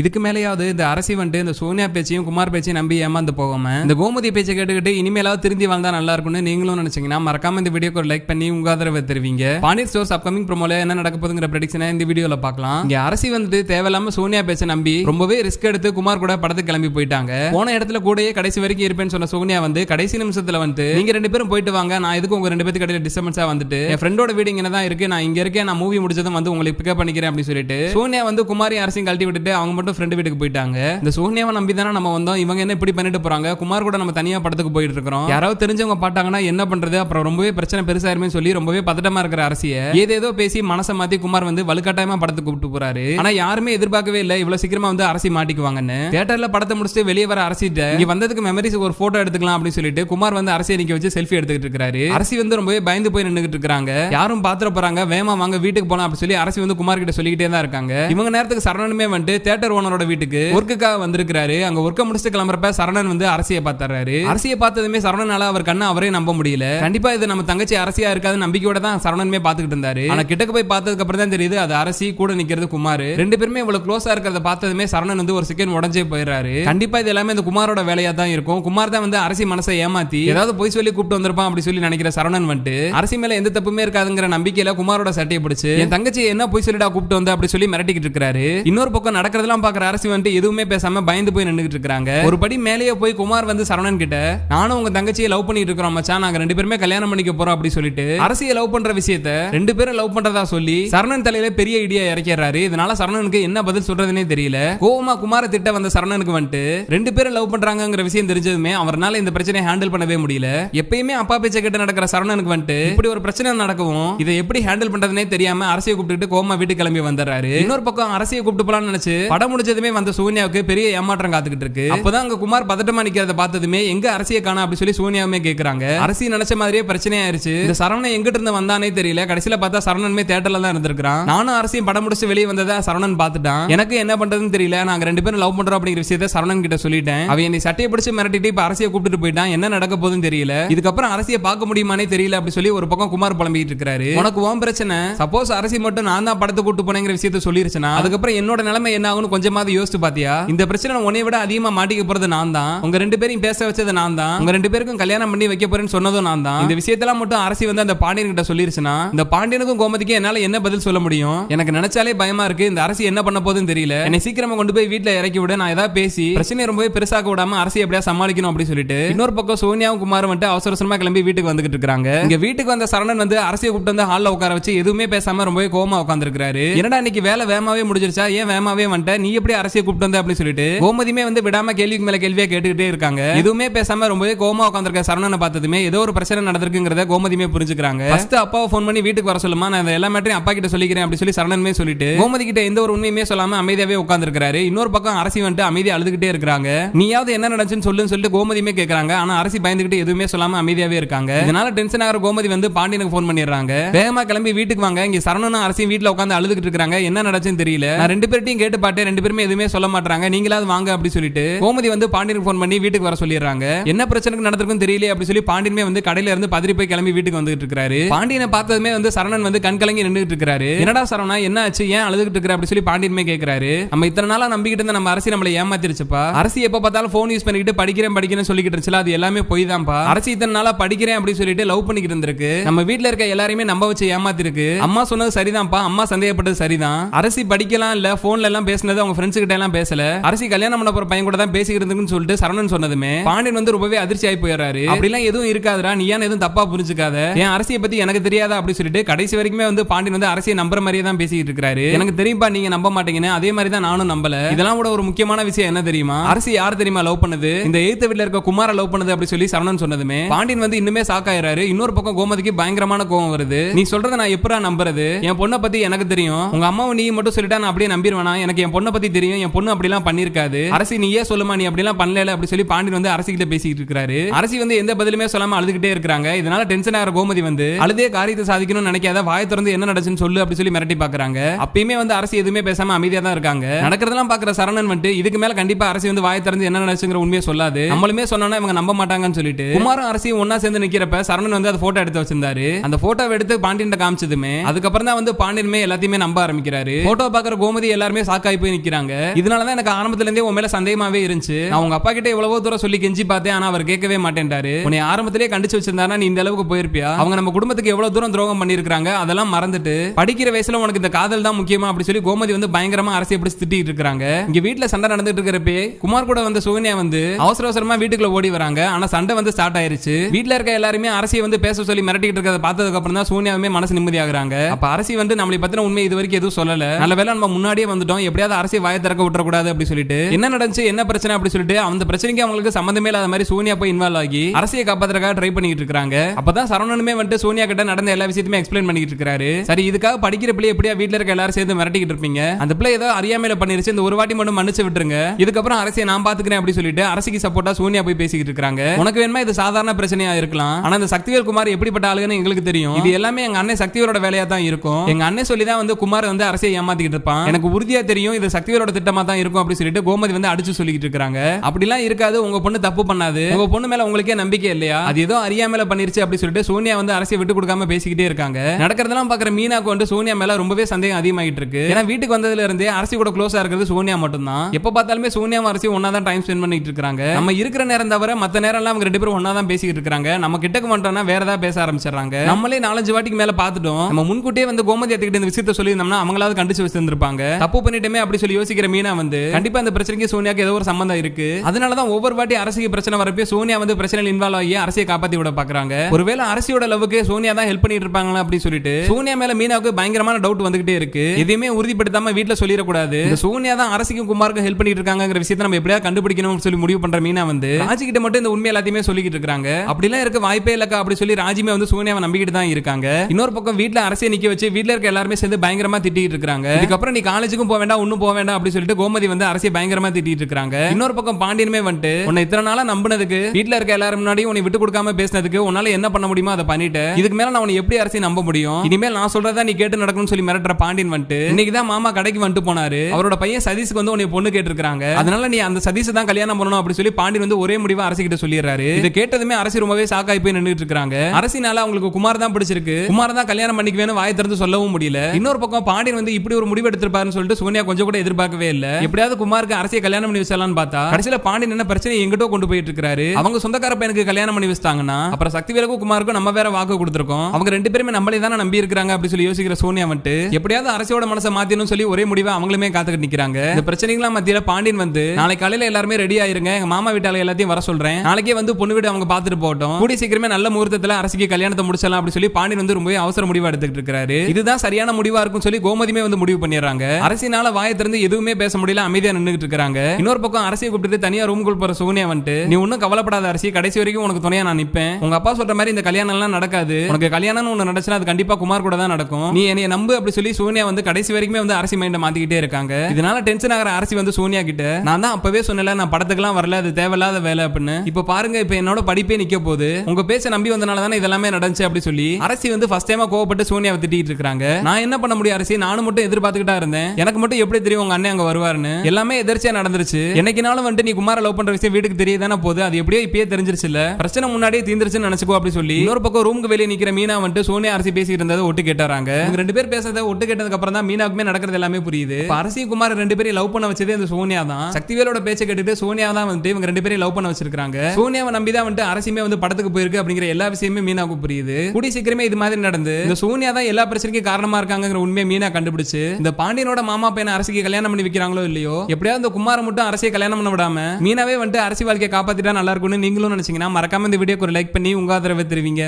இதுக்கு மேலேயாவது இந்த அரசி வந்துட்டு இந்த சோனியா பேச்சையும் குமார் பேச்சையும் நம்பி ஏமாந்து போகாம இந்த கோமதி பேச்சை கேட்டுக்கிட்டு இனிமேலாவது திருந்தி வாழ்ந்தா நல்லா இருக்கும்னு நீங்களும் நினைச்சீங்கன்னா மறக்காம இந்த வீடியோக்கு ஒரு லைக் பண்ணி உங்க ஆதரவை தருவீங்க. பாண்டியர் ஸ்டோர்ஸ் அப்கமிங் ப்ரோமோல என்ன நடக்க போதுங்கிற ப்ரெடிக்ஷனை இந்த வீடியோல பார்க்கலாம். இங்க அரசி வந்துட்டு தேவையில்லாம சோனியா பேச்சை நம்பி ரொம்பவே ரிஸ்க் எடுத்து குமார் கூட படத்துக்கு கிளம்பி போயிட்டாங்க. போன இடத்துல கூடயே கடைசி வரைக்கும் இருப்பேன்னு சொன்ன சோனியா வந்து கடைசி நிமிஷத்துல வந்து நீங்க ரெண்டு பேரும் போயிட்டு வாங்க நான் எதுக்கு உங்க ரெண்டு பேருக்கு கடையில டிஸ்டர்பன்ஸா வந்துட்டு என் ஃப்ரெண்டோட வீடு இங்க தான் இருக்கு நான் இங்க இருக்கேன் நான் மூவி முடிச்சதும் வந்து உங்களுக்கு பிக்கப் பண்ணிக்கிறேன் அப்படின்னு சொல்லிட்டு சோனியா வந்து குமாரி அரசியும் கழட்டி விட்டுட்டு அவங்க மட்டும் ஃப்ரெண்டு வீட்டுக்கு போயிட்டாங்க. இந்த சோனியாவை நம்பி தானே நம்ம வந்தோம். இவங்க என்ன இப்படி பண்ணிட்டு போறாங்க? குமார் கூட நம்ம தனியா படத்துக்கு போயிட்டு இருக்கிறோம். யாராவது தெரிஞ்சவங்க பாட்டாங்கன்னா என்ன பண்றது? அப்புறம் ரொம்பவே பிரச்சனை பெருசாயிருமே சொல்லி ரொம்பவே பதட்டமா இருக்கிற அரசிய ஏதேதோ பேசி மனசை மாத்தி குமார் வந்து வலுக்கட்டாயமா படத்துக்கு கூப்பிட்டு போறாரு. ஆனா யாருமே எதிர்பார்க்கவே இல்லை இவ்வளவு சீக்கிரமா வந்து அரசி மாட்டிக்குவாங்கன்னு. தியேட்டர்ல படத்தை முடிச்சுட்டு வெளியே வர அரசிட்ட இங்க வந்ததுக்கு மெமரிஸ் ஒரு போட்டோ எடுத்துக்கலாம் அப்படின்னு சொல்லிட்டு குமார் வந்து அரசியை நிக்க வச்சு செல்ஃபி எடுத்துக்கிட்டு இருக்காரு அரசி வந்து ரொம்பவே பயந்து போய் நின்னுகிட்டு இருக்காங்க யாரும் பாத்திர போறாங்க வேமா வாங்க வீட்டுக்கு போலாம் அப்படின்னு சொல்லி அரசி வந்து குமார் கிட்ட சொல்லிக்கிட்டே தான் இருக்காங்க. இவங்க நேரத்துக்கு சரணனுமே வந்துட்டு தியேட்டர் ஓனரோட வீட்டுக்கு ஒர்க்குக்காக வந்திருக்காரு அங்க ஒர்க்கை முடிச்சுட்டு கிளம்புறப்ப சரணன் வந்து அரசியை பார்த்தாரு அரசியை பார்த்ததுமே சரணனால அவர் கண்ணை அவரே நம்ப முடியல. கண்டிப்பா இது நம்ம தங்கச்சி அரசியா இருக்காது நம்பிக்கையோட தான் சரணனுமே பாத்துக்கிட்டு இருந்தாரு. ஆனா கிட்டக்கு போய் பார்த்ததுக்கு அப்புறம் தான் தெரியுது அது அரசி கூட நிக்கிறது குமார். ரெண்டு பேருமே இவ்வளவு க்ளோஸா இருக்கிறத பார்த்ததுமே சரணன் வந்து ஒரு செகண்ட் உடஞ்சே போயிடுறாரு. கண்டிப்பா இது எல்லாமே இந்த குமாரோட வேலையா தான் இருக்கும். குமார் தான் வந்து அரசி மனசை ஏமாத்தி ஏதாவது போய் சொல்லி கூப்பிட்டு வந்திருப்பான் அப்படி சொல்லி நினைக்கிற சரணன் வந்துட்டு அரசி மேல எந்த தப்புமே இருக்காதுங்கிற நம்பிக்கையில குமாரோட சட்டையை பிடிச்சு என் தங்கச்சி என்ன போய் சொல்லிடா கூப்பிட்டு வந்து அப்படி சொல்லி மிரட்டிக்கிட்டு இருக்காரு இன்னொரு பக்கம் நடக்கிறதெல்லாம் பாக்குற அரசி வந்துட்டு எதுவுமே பேசாம பயந்து போய் நின்றுட்டு இருக்காங்க ஒரு படி மேலேயே போய் குமார் வந்து சரவணன் கிட்ட நானும் உங்க தங்கச்சியை லவ் பண்ணிட்டு இருக்கிறோம் மச்சான். நாங்க ரெண்டு பேருமே கல்யாணம் பண்ணிக்க போறோம் அப்படி சொல்லிட்டு அரசியை லவ் பண்ற விஷயத்த ரெண்டு பேரும் லவ் பண்றதா சொல்லி சரணன் தலையில பெரிய ஐடியா இறக்கிறாரு இதனால சரணனுக்கு என்ன பதில் சொல்றதுனே தெரியல. கோவமா குமார திட்ட வந்த சரணனுக்கு வந்துட்டு ரெண்டு பேரும் லவ் பண்றாங்கிற விஷயம் தெரிஞ்சதுமே அவரால் இந்த பிரச்சனையை ஹேண்டில் பண்ணவே முடியல. எப்பயுமே அப்பா பேச்ச கிட்ட நடக்கிற சரணனுக்கு வந்துட்டு இப்படி ஒரு பிரச்சனை நடக்கவும் இதை எப்படி ஹேண்டில் பண்றதுனே தெரியாம அரசியை கூப்பிட்டு கோமா வீட்டு கிளம்பி வந்துடுறாரு. இன்னொரு பக்கம் அரசியை கூப்பிட்டு போலாம்னு நினைச்சு படம் முடிஞ்சதுமே வந்த சோனியாவுக்கு பெரிய ஏமாற்றம் காத்துக்கிட்டு இருக்கு. அப்பதான் அங்க குமார் பதட்டமா நிக்கிறத பார்த்ததுமே எங்க அரசியை காணா? அப்படி சொல்லி சோனியாவுமே கேக்குறாங்க. அரசி நினைச்ச மாதிரியே பிரச்சனை ஆயிருச்சு இந்த சரவணன் எங்கிட்ட இருந்து வந்தானே தெரியல. கடைசியில பார்த்தா சரவணனுமே தேட்டர்ல தான் இருந்திருக்கான் நானும் அரசியும் படம் முடிச்சு வெளியே வந்ததை சரவணன் பார்த்துட்டான். எனக்கு என்ன பண்றதுன்னு தெரியல. நாங்க ரெண்டு பேரும் லவ் பண்றோம் அப்படிங்கிற விஷயத்த சரவணன் கிட்ட சொல்லிட்டேன். அவன் என்னை சட்டையை பிடிச்சு மிரட்டிட்டு இப்ப அரசியை கூப்பிட்டு போயிட்டான். என்ன நடக்க போகுதுன்னு தெரியல. இதுக்கப்புறம் அரசியை பார்க்க முடியுமானே தெரியல அப்படி சொல்லி ஒரு பக்கம் குமார் புலம்பிட்டு இருக்காரு உனக்கு ஓம் பிரச்சனை. சப்போஸ் அரசி மட்டும் நான் தான் படத்தை கூட்டு போனேங்கிற விஷயத்த சொல்லிருச்சுனா அதுக்கப்புறம் என்னோட நிலைமை என்ன ஆகும்னு கொஞ்சமாவது யோசிச்சு பாத்தியா? இந்த பிரச்சனை உன்னை விட அதிகமா மாட்டிக்க போறது நான் தான் உங்க ரெண்டு பேரையும் பேச வச்சது நான் தான் உங்க ரெண்டு பேருக்கும் கல்யாணம் பண்ணி வைக்க போறேன்னு சொன்னதும் நான் தான் இந்த விஷயத்தெல்லாம் மட்டும் அரசி வந்து அந்த பாண்டியன் கிட்ட சொல்லிருச்சுனா இந்த பாண்டியனுக்கும் கோமதிக்கும் என்னால என்ன பதில் சொல்ல முடியும்? எனக்கு நினைச்சாலே பயமா இருக்கு. இந்த அரசி என்ன பண்ண போகுதுன்னு தெரியல. என்னை சீக்கிரமா கொண்டு போய் வீட்டுல இறக்கி விட. நான் ஏதாவது பேசி பிரச்சனை ரொம்பவே பெருசாக்க விடாம அரசி எப்படியா சமாளிக்கணும் அப்படின்னு சொல்லிட்டு இன்னொரு பக்கம் சோனியாவும் குமாரும் வந்துட்டு அவசர அவசரமா கிளம்பி வீட்டுக்கு வந்துகிட்டு இருக்காங்க. இங்க வீட்டுக்கு வந்த சரணன் வந்து அரசியை கூப்பிட்டு வந்து ஹால்ல உட்கார வச்சு எதுவுமே பேசாம ரொம்பவே கோமா உட்காந்துருக்காரு என்னடா இன்னைக்கு வேலை வேமாவே முடிஞ்சிருச்சா? ஏன் வேமாவே வந்துட்ட? நீ எப்படி அரசியை கூப்பிட்டு வந்த அப்படின்னு சொல்லிட்டு கோமதியுமே வந்து விடாம கேள்விக்கு மேல கேள்வியா கேட்டுக்கிட்டே இருக்காங்க. எதுவுமே பேசாம ரொம்பவே கோமா உட்காந்துருக்க சரணனை பார்த்ததுமே ஏதோ ஒரு பிரச்சனை நடந்திருக்குங்கிறத கோமதியுமே புரிஞ்சுக்கிறாங்க. ஃபர்ஸ்ட் அப்பாவை ஃபோன் பண்ணி வீட்டுக்கு வர சொல்லுமா? நான் எல்லா மேட்டரையும் அப்பா கிட்ட சொல்லிக்கிறேன் அப்படின்னு சொல்லி சரணனுமே சொல்லிட்டு கோமதி கிட்ட எந்த ஒரு உண்மையுமே சொல்லாம அமைதியாவே உட்காந்துருக்காரு இன்னொரு பக்கம் அரசி வந்துட்டு அமைதி அழுதுகிட்டே இருக்காங்க நீயாவது என்ன நடந்துச்சுன்னு சொல்லுன்னு சொல்லிட்டு கோமதியுமே கேட்கறாங்க ஆனா அரசி பயந்துகிட்டு எதுவுமே சொல்லாம அமைதியாவே இருக்காங்க. இதனால டென்ஷன் ஆகிற கோமதி வந்து பாண்டியனுக்கு ஃபோன் பண்ணிடுறாங்க. வேகமா கிளம்பி வீட்டுக்கு வாங்க. இங்க சரணனும் அரசியும் வீட்டுல உட்காந்து அழுதுகிட்டு இருக்காங்க என்ன நடந்துச்சுன்னு தெரியல. நான் ரெண்டு பேர்ட்டையும் கேட்டு பாட்டேன் ரெண்டு பேருமே எதுவுமே சொல்ல மாட்டாங்க நீங்களாவது வாங்க அப்படி சொல்லிட்டு கோமதி வந்து பாண்டியனுக்கு ஃபோன் பண்ணி வீட்டுக்கு வர சொல்லிடுறாங்க. என்ன பிரச்சனைக்கு நடந்திருக்கும் தெரியல அப்படி சொல்லி பாண்டியனுமே வந்து கடையில இருந்து பதறி போய் கிளம்பி வீட்டுக்கு வந்துட்டு இருக்காரு. பாண்டியனை பார்த்ததுமே வந்து சரணன் வந்து கண் கலங்கி நின்றுட்டு இருக்காரு. என்னடா சரணா என்ன ஆச்சு? ஏன் அழுதுகிட்டு இருக்கிற அப்படி சொல்லி பாண்டியனுமே கேட்கிறாரு நம்ம இத்தனை நாளா நம்பிக்கிட்டு இருந்த நம்ம அரசி நம்மளை ஏமாத்திருச்சுப்பா. அரசி எப்ப பார்த்தாலும் போன் யூஸ் பண்ணிக்கிட்டு படிக்கிறேன் படிக்கிறேன் சொல்லிக்கிட்டு இருந்துச்சு அது எல்லாமே போய் தான்ப்பா அரசி இத்தனை நாளா படிக்கிறேன் அப்படி சொல்லிட்டு லவ் பண்ணிக்கிட்டு இருந்திருக்கு. நம்ம வீட்டுல இருக்க எல்லாரையுமே நம்ப வச்சு ஏமாத்திருக்கு. அம்மா சொன்னது சரிதான்ப்பா. அம்மா சந்தேகப்பட்டது சரிதான். அரசி படிக்கலாம் இல்ல போன்ல எல்லாம் பேசினது அவங்க ஃப்ரெண்ட்ஸ் கிட்ட எல்லாம் பேசல. அரசி கல்யாணம் பண்ண போற பையன் கூட தான் பேசிக்கிட்டு சொல்லிட்டு சரணன் சொன்னதுமே. பாண்டியன் வந்து ரொம்பவே அதிர்ச்சி ஆகி போயிடுறாரு. அப்படிலாம் எதுவும் இருக்காதுடா நீ ஏன் எதுவும் தப்பா புரிஞ்சுக்காத? என் அரசியை பத்தி எனக்கு தெரியாதா அப்படின்னு சொல்லிட்டு கடைசி வரைக்குமே வந்து பாண்டியன் வந்து அரசியை நம்புற மாதிரியே தான் பேசிக்கிட்டு இருக்காரு. எனக்கு தெரியும்பா நீங்க நம்ப மாட்டீங்கன்னு. அதே மாதிரி தான் நானும் நம்பல. இதெல்லாம் கூட ஒரு முக்கியமான விஷயம் என்ன தெரியுமா? அரசி யார் தெரியுமா லவ் பண்ணது? இந்த எய்த்த வீட்ல இருக்க குமார லவ் பண்ணது அப்படி சொல்லி சரணன் சொன்னதுமே. பாண்டியன் வந்து இன்னுமே சாக்காயிராரு இன்னொரு பக்கம் கோமதிக்கு பயங்கரமான கோவம் வருது. நீ சொல்றத நான் எப்படா நம்புறது? என் பொண்ணை பத்தி எனக்கு தெரியும். உங்க அம்மாவை நீ மட்டும் சொல்லிட்டா நான் அப்படியே நம்பிடுவேனா? எனக்கு என் பொண்ணை பத்தி தெரியும். என் பொண்ணு அப்படிலாம் பண்ணிருக்காது. அரசி ஏன் சொல்லுமா? நீ அப்படிலாம் பண்ணல அப்படி சொல்லி பாண்டியன் வந்து அரசி கிட்ட பேசிட்டு இருக்காரு அரசி வந்து எந்த பதிலுமே சொல்லாம அழுதுகிட்டே இருக்காங்க இதனால டென்ஷன் ஆகிற கோமதி வந்து அழுதே காரியத்தை சாதிக்கணும்னு நினைக்காத வாய் திறந்து என்ன நடச்சுன்னு சொல்லு அப்படி சொல்லி மிரட்டி பாக்குறாங்க அப்பயுமே வந்து அரசி எதுவுமே பேசாம அமைதியா தான் இருக்காங்க. நடக்கிறதெல்லாம் பாக்குற சரணன் வந்து இதுக்கு மேல கண்டிப்பா அரசி வந்து வாய் திறந்து என்ன நடச்சுங்கிற உண்மையை சொல்லாது. நம்மளுமே சொன்னோம்னா இவங்க நம்ப மாட்டாங்கன்னு சொல்லிட்டு. குமாரும் அரசியும் ஒன்னா சேர்ந்து நிக்கிறப்ப சரணன் வந்து அந்த போட்டோ எடுத்து வச்சிருந்தாரு. அந்த போட்டோவை எடுத்து பாண்டியன் காமிச்சதுமே அதுக்கப்புறம் தான் வந்து பாண்டியனுமே எல்லாத்தையுமே நம்ப ஆரம்பிக்கிறாரு. போட்டோ பாக்குற கோமதி எல்லாருமே சாக்காய் போய் நிக்கிறாங்க இதனாலதான் எனக்கு ஆரம்பத்துல இருந்தே உன் மேல சந்தேகமாவே இருந்துச்சு. நான் உங்க அப்பா கிட்ட எவ்வளவோ தூரம் சொல்லி கெஞ்சி பார்த்தேன் ஆனா அவர் கேட்கவே மாட்டேன்டாரு உன்னை ஆரம்பத்திலேயே கண்டிச்சு வச்சிருந்தாரா நீ இந்த அளவுக்கு போயிருப்பியா? அவங்க நம்ம குடும்பத்துக்கு எவ்வளவு தூரம் துரோகம் பண்ணிருக்காங்க அதெல்லாம் மறந்துட்டு படிக்கிற வயசுல உனக்கு இந்த காதல் தான் முக்கியமா அப்படி சொல்லி கோமதி வந்து பயங்கரமா அரசியை பிடிச்சி திட்டிட்டு இருக்காங்க இங்க வீட்டுல சண்டை நடந்துட்டு இருக்கிறப்பே குமார் கூட வந்த சோனியா வந்து அவசர அவசரமா வீட்டுக்குள்ள ஓடி வராங்க. ஆனா சண்டை வந்து ஸ்டார்ட் ஆயிருச்சு. வீட்டுல இருக்க எல்லாருமே அரசியை வந்து பேச சொல்லி மிரட்டிட்டு இருக்கிறத பார்த்ததுக்கு அப்புறம் தான் சோனியாவுமே மனசு நிம்மதியாகிறாங்க. அப்ப அரசி வந்து நம்மளை பத்தின உண்மை இது வரைக்கும் எதுவும் சொல்லல. நல்ல வேலை நம்ம முன்னாடியே வந்துட்டோம். எப்படியாவது அரசியை வாய திறக்க விட்டுறக்கூடாது அப்படி சொல்லிட்டு. என்ன நடந்துச்சு என்ன பிரச்சனை அப்படி சொல்லிட்டு அந்த பிரச்சனைக்கு அவங்களுக்கு சம்மந்தமே இல்லாத மாதிரி சோனியா போய் இன்வால்வ் ஆகி அரசியை காப்பாத்துறதுக்காக ட்ரை பண்ணிட்டு இருக்காங்க அப்பதான் சரவணனுமே வந்துட்டு சோனியா கிட்ட நடந்த எல்லா விஷயத்தையுமே எக்ஸ்பிளைன் பண்ணிட்டு இருக்காரு சரி இதுக்காக படிக்கிற பிள்ளை எப்படியா வீட்டுல இருக்க எல்லாரும் சேர்ந்து மிரட்டிக்கிட்டு இருப்பீங்க? அந்த பிள்ளை ஏதோ அறியாமையில பண்ணிருச்சு இந்த ஒரு வாட்டி மட்டும் மன்னிச்சு விட்டுருங்க. இதுக்கப்புறம் அரசியை நான் பாத்துக்கிறேன் அப்படி சொல்லிட்டு அரசுக்கு சப்போர்ட்டா சோனியா போய் பேசிக்கிட்டு இருக்காங்க உனக்கு வேணுமா இது சாதாரண பிரச்சனையா இருக்கலாம். ஆனா இந்த சக்திவேல் குமார் எப்படிப்பட்ட ஆளுன்னு எங்களுக்கு தெரியும். இது எல்லாமே எங்க அண்ணன் சக்திவேலோட வேலையா தான் இருக்கும். எங்க அண்ணன் சொல்லி தான் வந்து குமார் வந்து அரசியை ஏமாத்திக்கிட்டு இருப்பான். எனக்கு உறுதியா தெரியும் இது சக்திவேலோட திட்டமா தான் இருக்கும் அப்படி சொல்லிட்டு கோமதி வந்து அடிச்சு சொல்லிட்டு இருக்காங்க அப்படிலாம் இருக்காது. உங்க பொண்ணு தப்பு பண்ணாது. உங்க பொண்ணு மேல உங்களுக்கே நம்பிக்கை இல்லையா? அது ஏதோ அறியாமல பண்ணிருச்சு அப்படி சொல்லிட்டு சோனியா வந்து அரசியல் விட்டு கொடுக்காம பேசிக்கிட்டே இருக்காங்க. நடக்கிறதெல்லாம் பாக்குற மீனாக்கு வந்து சோனியா மேல ரொம்பவே சந்தேகம் அதிகமாயிட்டு இருக்கு. ஏன்னா வீட்டுக்கு வந்ததுல இருந்தே அரசி கூட க்ளோஸா இருக்கிறது சோனியா மட்டும் தான் எப்ப பார்த்தாலுமே சோனியாவும் அரசி ஒன்னா தான் டைம் ஸ்பெண்ட் பண்ணிட்டு இருக்காங்க நம்ம இருக்கிற நேரம் தவிர மத்த நேரம் எல்லாம் அவங்க ரெண்டு பேரும் ஒன்னா தான் பேசிக்கிட்டு இருக்காங்க நம்ம கிட்டக்கு மட்டும்னா வேற ஏதாவது பேச ஆரம்பிச்சிடறாங்க. நம்மளே நாலஞ்சு வாட்டிக்கு மேல பாத்துட்டோம் நம்ம முன்கூட்டியே வந்து கோமதி அத்துக்கிட்ட இந்த விஷயத்த சொல்லியிருந்தோம்னா அவங்களாவது கண்டிச்சு வச்சிருந்திருப்பாங்க. தப்பு பண்ணிட்டோமே அப்படி சொல்லி யோசிக்கிற மீனா வந்து கண்டிப்பா இந்த பிரச்சனைக்கு சோனியாக்கு ஏதோ ஒரு சம்பந்தம் இருக்கு. அதனாலதான் ஒவ்வொரு வாட்டி அரசுக்கு பிரச்சனை வரப்போ சோனியா வந்து பிரச்சனையில் இன்வால்வ் ஆகி அரசியை காப்பாத்தி விட பாக்குறாங்க. ஒருவேளை அரசியோட லவ்வுக்கு சோனியா தான் ஹெல்ப் பண்ணிட்டு இருப்பாங்களா அப்படின்னு சொல்லிட்டு சோனியா மேல மீனாவுக்கு பயங்கரமான டவுட் வந்துகிட்டே இருக்கு. எதையுமே உறுதிப்படுத்தாம வீட்டுல சொல்லிடக்கூடாது. சோனியா தான் அரசுக்கும் குமாருக்கும் ஹெல்ப் பண்ணிட்டு இருக்காங்கிற விஷயத்தை நம்ம எப்படியா கண்டுபிடிக்கணும்னு சொல்லி முடிவு பண்ற மீனா வந்து ராஜி கிட்ட மட்டும் இந்த உண்மை எல்லாத்தையுமே சொல்லிக்கிட்டு இருக்காங்க. அப்படிலாம் இருக்க வாய்ப்பே இல்லக்கா அப்படி சொல்லி ராஜிமே வந்து சோனியாவை நம்பிக்கிட்டு தான் இருக்காங்க. இன்னொரு பக்கம் வீட்டுல அரசியை நிக்க வச்சு வீட்டுல இருக்க எல்லாருமே சேர்ந்து பயங்கரமா திட்டிட்டு இருக்காங்க. இதுக்கப்புறம் நீ காலேஜுக்கும் போக வேண்டாம் ஒன்னும் போக வேண்டாம் அப்படி சொல்லிட்டு கோமதி வந்து அரசியை பயங்கரமா திட்டிட்டு இருக்காங்க இன்னொரு பக்கம் பாண்டியனுமே வந்துட்டு உன்னை இத்தனை நாளா நம்பினதுக்கு வீட்டுல இருக்க எல்லாரும் முன்னாடி உன்னை விட்டு கொடுக்காம பேசினதுக்கு உன்னால என்ன பண்ண முடியுமோ அதை பண்ணிட்டு இதுக்கு மேல நான் உன்னை எப்படி அரசியை நம்ப முடியும்? இனிமேல் நான் சொல்றதா நீ கேட்டு நடக்கணும்னு சொல்லி மிரட்டுற பாண்டியன் வந்துட்டு இன்னைக்கு தான் மாமா கடைக்கு வந்துட்டு போனாரு. அவரோட பையன் சதீஷ்க்கு வந்து உன்னை பொண்ணு கேட்டிருக்காங்க அதனால நீ அந்த சதீஷ் தான் கல்யாணம் பண்ணணும் அப்படி சொல்லி பாண்டியன் வந்து ஒரே முடிவா அரசு கிட்ட சொல்லிடுறாரு. இதை கேட்டதுமே அரசு ரொம்பவே சாக்காய் போய் நின்றுட்டு இருக்காங்க அரசினால அவங்களுக்கு குமார் தான் பிடிச்சிருக்கு. குமார் தான் கல்யாணம் பண்ணிக்குவேன்னு வாய் திறந்து சொல்லவும் முடியல. இன்னொரு பக்கம் பாண்டியன் வந்து இப்படி ஒரு முடிவு எடுத்திருப்பாருன்னு சொல்லிட்டு சோனியா கொஞ்சம் கூட எதிர்பார்க்கவே இல்ல. எப்படியாவது குமாருக்கு அரசியை கல்யாணம் பண்ணி வச்சலாம்னு பார்த்தா கடைசியில பாண்டியன் என்ன பிரச்சனை எங்கிட்டோ கொண்டு போயிட்டு இருக்காரு. அவங்க சொந்தக்கார பையனுக்கு கல்யாணம் பண்ணி வச்சிட்டாங்கன்னா அப்புறம் சக்தி வேலுக்கும் குமாருக்கும் நம்ம வேற வாக்கு கொடுத்துருக்கோம். அவங்க ரெண்டு பேருமே நம்மளே தானே நம்பி இருக்காங்க அப்படி சொல்லி யோசிக்கிற சோனியா வந்துட்டு எப்படியாவது அரசியோட மனசை மாத்தணும் சொல்லி ஒரே முடிவை அவங்களுமே காத்துக்கிட்டு நிக்கிறாங்க. இந்த பிரச்சனைகளாம் மத்தியில பாண்டியன் வந்து நாளை காலையில எல்லாருமே ரெடி ஆயிருங்க எங்க மாமா வீட்டால எல்லாத்தையும் வர சொல்றேன். நாளைக்கே வந்து பொண்ணு வீடு அவங்க பாத்துட்டு போட்டோம் கூடி சீக்கிரமே நல்ல முகூர்த்தத்துல அரசிக்கு கல்யாணத்தை முடிச்சலாம் அப்படி சொல்லி பாண்டியன் வந்து ரொம்பவே அவசர முடிவா எடுத்துக்கிட்டு இருக்காரு. இதுதான் சரியான முடிவா இருக்கும் சொல்லி கோமதியுமே வந்து முடிவு பண்ணிடுறாங்க. அரசினால வாயை திறந்து எதுவுமே பேச முடியல அமைதியா நின்றுட்டு இருக்காங்க இன்னொரு பக்கம் அரசியை கூப்பிட்டு தனியா ரூமுக்குள் போற சோனியா வந்துட்டு நீ ஒன்னும் கவலைப்படாத அரசி கடைசி வரைக்கும் உனக்கு துணையா நான் நிப்பேன். உங்க அப்பா சொல்ற மாதிரி இந்த கல்யாணம் எல்லாம் நடக்காது. உனக்கு கல்யாணம் ஒண்ணு நடச்சுன்னா அது கண்டிப்பா குமார் கூட தான் நடக்கும். நீ என்னைய நம்பு அப்படி சொல்லி சோனியா வந்து கடைசி வரைக்குமே வந்து அரசி மைண்ட மாத்திக்கிட்டே இருக்காங்க. இதனால டென்ஷன் ஆகிற அரசி வந்து சோனியா கிட்ட நான் தான் அப்பவே சொன்னல நான் படத்துக்குலாம் வரல அது தேவையில்லாத வேலை அப்படின்னு. இப்ப பாருங்க இப்ப என்னோட படிப்பே நிக்க போகுது. உங்க பேச்ச நம்பி வந்தனால தானே இதெல்லாமே நடந்துச்சு அப்படி சொல்லி அரசி வந்து ஃபர்ஸ்ட் டைமா கோவப்பட்டு சோனியாவை திட்டிட்டு இருக்காங்க நான் என்ன பண்ண முடியும் அரசி? நானும் மட்டும் எதிர்பார்த்துக்கிட்டா இருந்தேன். எனக்கு மட்டும் எப்படி தெரியும் உங்க அண்ணன் அங்க வருவாருன்னு. எல்லாமே எதிர்ச்சியா நடந்துருச்சு. என்னைக்குனாலும் வந்துட்டு நீ குமார லவ் பண்ற விஷயம் வீட்டுக்கு தெரியதானே போகுது. அது எப்படியோ இப்பயே தெரிஞ்சிருச்சு இல்ல பிரச்சனை முன்னாடியே தீந்துருச்சுன்னு நினைச்சுக்கோ அப்படி சொல்லி. இன்னொரு பக்கம் ரூமுக்கு வெளியே நிக்கிற மீனா வந்துட்டு சோனியா அரசி பேசிட்டு இருந்ததை ஒட்டு கேட்டாராங்க. ரெண்டு பேர் பேசுறத ஒட்டு கேட்டதுக்கு அப்புறம் தான் மீனாக்குமே நடக்கிறது எல்லாமே புரியுது. அரசி குமார் ரெண்டு பேரையும் லவ் பண்ண வச்சதே அந்த சோனியா தான். சக்திவேலோட பேச்சை கேட்டுட்டு சோனியா தான் வந்துட்டு இவங்க ரெண்டு பேரையும் லவ் பண்ண வச்சிருக்காங்க சோனியாவை நம்பி தான் வந்துட்டு அரசியுமே வந்து படத்துக்கு போயிருக்கு அப்படிங்கிற எல்லா விஷயமே மீனாவுக்கு புரியுது. கூடி சீக்கிரமே இது மாதிரி நடந்து இந்த சோனியா தான் எல்லா பிரச்சனைக்கும் காரணமா இருக்காங்கிற உண்மையை மீனா கண்டுபிடிச்சு இந்த பாண்டியனோட மாமா பையனை அரசுக்கு கல்யாணம் பண்ணி வைக்கிறாங்களோ இல்லையோ? எப்படியாவது இந்த குமார மட்டும் அரசியை கல்யாணம் பண்ண விடாம மீனாவே வந்துட்டு அரசி வாழ்க்கையை காப்பாத்திட்டா நல்லா இருக்கும்னு நீங்களும் நினைச்சீங்கன்னா மறக்காம இந்த வீடியோக்கு ஒரு லைக் பண்ணி உங்க ஆதரவை தெரிவிங்க.